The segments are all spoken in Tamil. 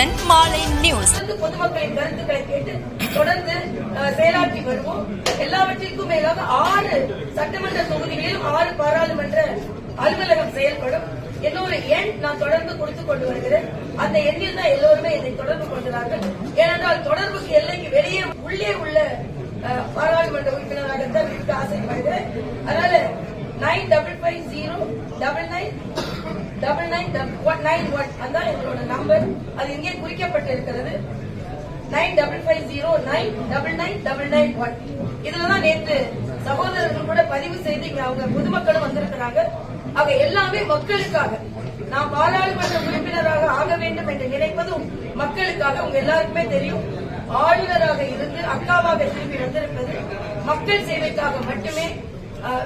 உடனுக்குடன் மாலை நியூஸ். பொதுமக்களின் கருத்துக்களை கேட்டு தொடர்ந்து செயலாற்றி வருவோம். எல்லாவற்றிற்கும் மேலாக ஆறு சட்டமன்ற தொகுதிகளிலும் ஆறு பாராளுமன்ற அலுவலகம் செயல்படும். இன்னொரு எண் நான் தொடர்ந்து கொடுத்துக் கொண்டு வருகிறேன். அந்த எண்ணில் தான் எல்லோருமே என்னை தொடர்பு கொள்கிறார்கள். ஏனென்றால் தொடர்புக்கு எல்லைக்கு வெளியே உள்ளே உள்ள பாராளுமன்ற உறுப்பினராகத்தான் இருக்க ஆசைப்படுகிறேன். அதனால nine double five zero double nine double nine one nine one அதான் எங்களோட நம்பர் அது இங்கே குறிக்கப்பட்டிருக்கிறது? Nine double five zero nine double nine double nine one இதுலதான் நேற்று சகோதரர்கள் கூட பதிவு செய்து இங்க அவங்க பொதுமக்களும் வந்திருக்கிறாங்க. அவங்க எல்லாமே மக்களுக்காக. நான் பாராளுமன்ற உறுப்பினராக ஆக வேண்டும் என்று நினைப்பதும் மக்களுக்காக. உங்க எல்லாருக்குமே தெரியும். ஆளுநராக இருந்து அக்காவாக திரும்பி வந்திருப்பது மக்கள் சேவைக்காக மட்டுமே.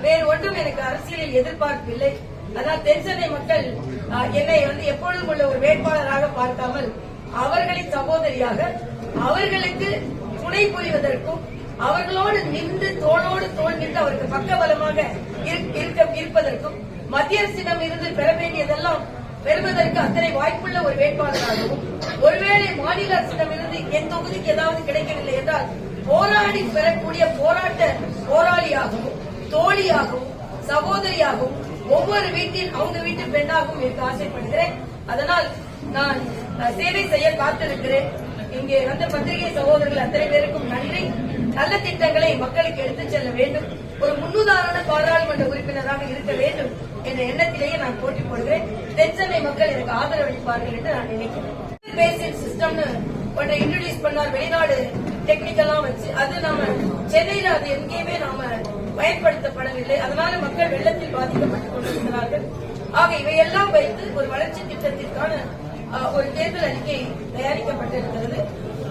வேறு ஒன்றும் எனக்கு அரசியலில் எதிர்பார்ப்பில்லை. ஆனால் தென்சென்னை மக்கள் என்னை வந்து எப்பொழுதும் உள்ள ஒரு வேட்பாளராக பார்க்காமல் அவர்களின் சகோதரியாக அவர்களுக்கு துணை புரிவதற்கும் அவர்களோடு நின்று தோளோடு தோல் நின்று அவருக்கு பக்கபலமாக இருக்க- இருப்பதற்கும் மத்திய அரசிடம் இருந்து பெற வேண்டியதெல்லாம் பெறுவதற்கு அத்தனை வாய்ப்புள்ள ஒரு வேட்பாளராகவும் ஒருவேளை மாநில அரசிடமிருந்து என் தொகுதிக்கு ஏதாவது கிடைக்கவில்லை என்றால் போராடி பெறக்கூடிய போராட்ட போராளியாகவும் தோழியாகவும் சகோதரியாகவும் ஒவ்வொரு வீட்டில் அவங்க வீட்டு பெண்ணாகவும் இருக்க ஆசைப்படுகிறேன். அதனால் நான் சேவை செய்ய காத்திருக்கிறேன். இங்கே வந்த பத்திரிகை சகோதரர்கள் அத்தனை பேருக்கும் நன்றி. நல்ல திட்டங்களை மக்களுக்கு எடுத்துச் செல்ல வேண்டும். ஒரு முன்னுதாரண பாராளுமன்ற உறுப்பினராக இருக்க வேண்டும் என்ற எண்ணத்திலேயே நான் போட்டி போடுகிறேன். தென்சென்னை மக்கள் எனக்கு ஆதரவளிப்பார்கள் என்று நான் நினைக்கிறேன். பேசிக் சிஸ்டம்னு ஒன்றை இன்ட்ரடியூஸ் பண்ணார். வெளிநாடு டெக்னிக்கெல்லாம் வச்சு அது நாம சென்னையில அது எங்கேயுமே நாம பயன்படுத்தப்படவில்லை அதனால மக்கள் வெள்ளத்தில் பாதிக்கப்பட்டுக் கொண்டிருக்கிறார்கள் ஆக இவையெல்லாம் வைத்து ஒரு வளர்ச்சி திட்டத்திற்கான ஒரு தேர்தல் அறிக்கை தயாரிக்கப்பட்டிருக்கிறது.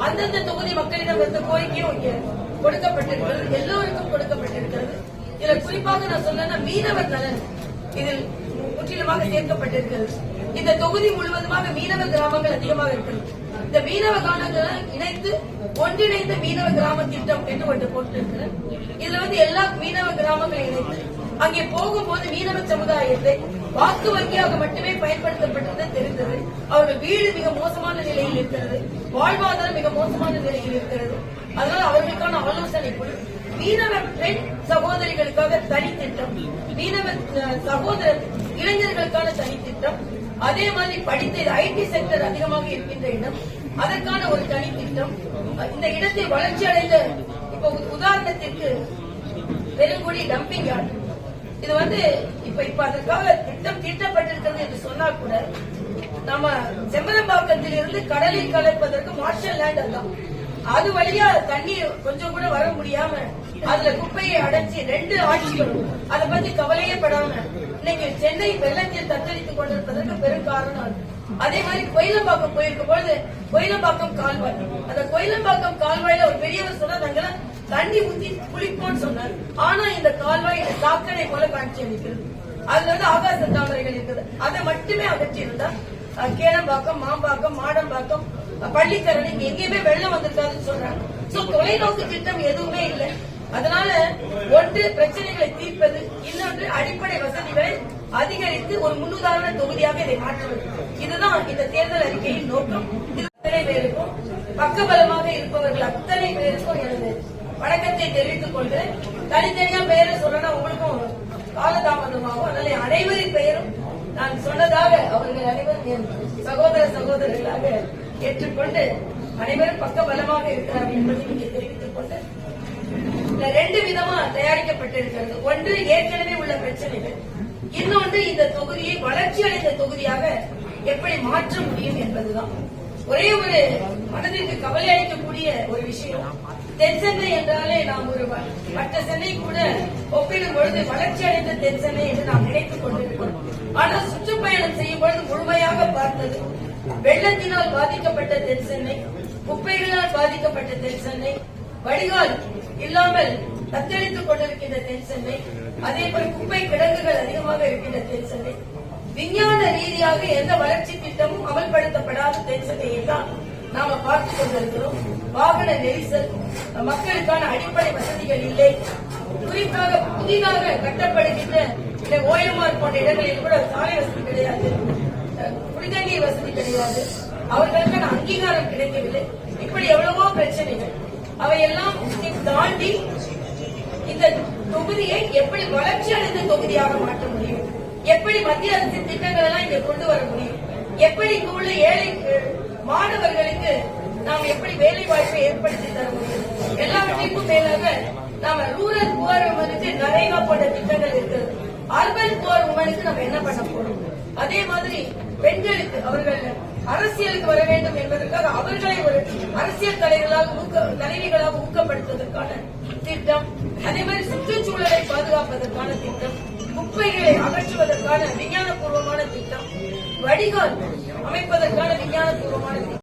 அந்தந்த தொகுதி மக்களிடம் இருந்த கோரிக்கையும் இங்கே கொடுக்கப்பட்டிருக்கிறது. எல்லோருக்கும் கொடுக்கப்பட்டிருக்கிறது. இதுல குறிப்பாக நான் சொன்னா மீனவர் நலன் இதில் முற்றிலுமாக சேர்க்கப்பட்டிருக்கிறது. இந்த தொகுதி முழுவதுமாக மீனவர் கிராமங்கள் அதிகமாக இருக்கிறது. இந்த மீனவ கிராமங்களை இணைத்து ஒன்றிணைந்த மீனவ கிராம திட்டம் என்று ஒன்று போட்டிருக்கிறேன் இதுல வந்து எல்லா மீனவ கிராமங்களை இணைத்து அங்கே போகும்போது மீனவ சமுதாயத்தை வாக்கு வங்கியாக மட்டுமே பயன்படுத்தப்பட்டது தெரிந்தது. அவர்கள் வீடு மிக மோசமான நிலையில் இருக்கிறது. வாழ்வாதாரம் மிக மோசமான நிலையில் இருக்கிறது. அதனால அவர்களுக்கான ஆலோசனை குழு மீனவ பெண் சகோதரிகளுக்காக தனி திட்டம் மீனவ சகோதர இளைஞர்களுக்கான தனி திட்டம் அதே மாதிரி படித்த ஐடி செக்டர் அதிகமாக இருக்கின்ற இடம் அதற்கான ஒரு தனி திட்டம் இந்த இடத்தை வளர்ச்சி அடைந்த இப்ப உதாரணத்திற்கு பெருங்குடி டம்பிங் யார்ட் இது வந்து இப்ப இப்ப அதற்காக திட்டம் தீட்டப்பட்டிருக்கிறது என்று சொன்னா கூட நம்ம செம்பரம்பாக்கத்தில் இருந்து கடலை கலப்பதற்கு மார்ஷல் லேண்ட் அதான் அது வழியா தண்ணீர் கொஞ்சம் கூட வர முடியாம அதுல குப்பையை அடைச்சி ரெண்டு ஆட்சிகள் அதை பத்தி கவலையே படாம இன்னைக்கு சென்னை வெள்ளத்தில் தத்தளித்துக் கொண்டிருப்பதற்கு பெரும் காரணம் அதே மாதிரி கோயிலம்பாக்கம் போயிருக்கும் பொழுது கோயிலம்பாக்கம் கால்வாய். அந்த கோயிலம்பாக்கம் கால்வாயில ஒரு பெரியவர் சொன்னாங்க தண்ணி ஊத்தி குளிப்போம்னு சொன்னார். ஆனா இந்த கால்வாய் சாக்கடை போல காட்சி அளிக்கிறது. அதுல வந்து ஆகாச தாமரைகள் இருக்குது. அதை மட்டுமே அகற்றி இருந்தா கேளம்பாக்கம் மாம்பாக்கம் மாடம்பாக்கம் பள்ளிக்கரணி பள்ளிக்கரணை எங்கேயுமே வெள்ளம் வந்திருக்காதுன்னு சொல்றாங்க. சோ தொலைநோக்கு திட்டம் எதுவுமே இல்லை. அதனால ஒன்று பிரச்சனைகளை தீர்ப்பது இன்னொன்று அடிப்படை வசதிகளை அதிகரித்து ஒரு முன்னுதாரண தொகுதியாக இதை மாற்றுவது. இதுதான் இந்த தேர்தல் அறிக்கையின் நோக்கம். இத்தனை அத்தனை பேருக்கும் பக்கபலமாக இருப்பவர்கள் அத்தனை பேருக்கும் எனது வணக்கத்தை தெரிவித்துக் கொள்கிறேன். தனித்தனியா பெயரை சொல்லணும் உங்களுக்கும் காலதாமதமாகும். அதனால அனைவரின் பெயரும் நான் சொன்னதாக அவர்கள் அனைவரும் என் சகோதர சகோதரர்களாக ஏற்றுக்கொண்டு அனைவரும் பக்கபலமாக இருக்கிறார்கள் என்பதை இங்கே தெரிவித்துக் கொண்டு இந்த ரெண்டு விதமா தயாரிக்கப்பட்டிருக்கிறது. ஒன்று ஏற்கனவே உள்ள பிரச்சனைகள். இன்னொன்று இந்த தொகுதியை வளர்ச்சி அடைந்த தொகுதியாக எப்படி மாற்ற முடியும் என்பதுதான். ஒரே ஒரு மனதிற்கு கவலை அளிக்கக்கூடிய ஒரு விஷயம். தென் சென்னை என்றாலே நாம் ஒரு மற்ற சென்னை கூட ஒப்பிடும் பொழுது வளர்ச்சி அடைந்த தென் சென்னை என்று நாம் நினைத்துக் கொண்டிருக்கிறோம். ஆனால் சுற்றுப்பயணம் செய்யும் பொழுது முழுமையாக பார்த்தது வெள்ளத்தினால் பாதிக்கப்பட்ட தென் சென்னை குப்பைகளால் பாதிக்கப்பட்ட தென் சென்னை வடிகால் இல்லாமல் தத்தளித்துக் கொண்டிருக்கின்ற தென்சென்னை அதே போல் குப்பை கிடங்குகள் அதிகமாக இருக்கின்ற தென்சென்னை விஞ்ஞான ரீதியாக எந்த வளர்ச்சி திட்டமும் அமல்படுத்தப்படாத தென்சென்னையை தான் நாம பார்த்துக் கொண்டிருக்கிறோம். வாகன நெரிசல் மக்களுக்கான அடிப்படை வசதிகள் இல்லை. குறிப்பாக புதிதாக கட்டப்படுகின்ற இந்த ஓஎம்ஆர் போன்ற இடங்களில் கூட சாலை வசதி கிடையாது. அஹ், குடிநீர் வசதி கிடையாது. அவர்களுக்கான அங்கீகாரம் கிடைக்கவில்லை. இப்படி எவ்வளவோ பிரச்சனைகள். அவையெல்லாம் தாண்டி இந்த தொகுதியை எப்படி வளர்ச்சி அடைந்த தொகுதியாக மாற்ற முடியும்? எப்படி மத்திய அரசின் திட்டங்கள் எல்லாம் இங்க கொண்டு வர முடியும்? எப்படி இங்கு உள்ள ஏழை மாணவர்களுக்கு நாம் எப்படி வேலை வாய்ப்பை ஏற்படுத்தி தர முடியும்? எல்லாவற்றிற்கும் மேலாக நாம ரூரல் புவர் உமனுக்கு நரேகா போன்ற திட்டங்கள் இருக்கிறது அர்பன் புவர் உமனுக்கு நம்ம என்ன பண்ண போறோம்? அதே மாதிரி பெண்களுக்கு அவர்கள் அரசியலுக்கு வர வேண்டும் என்பதற்காக அவர்களை ஒரு அரசியல் தலைவர்களால் ஊக்க தலைவிகளாக ஊக்கப்படுத்துவதற்கான திட்டம் அதே மாதிரி சுற்றுச்சூழலை பாதுகாப்பதற்கான திட்டம் குப்பைகளை அகற்றுவதற்கான விஞ்ஞானபூர்வமான திட்டம் வடிகால் அமைப்பதற்கான விஞ்ஞானபூர்வமான திட்டம்.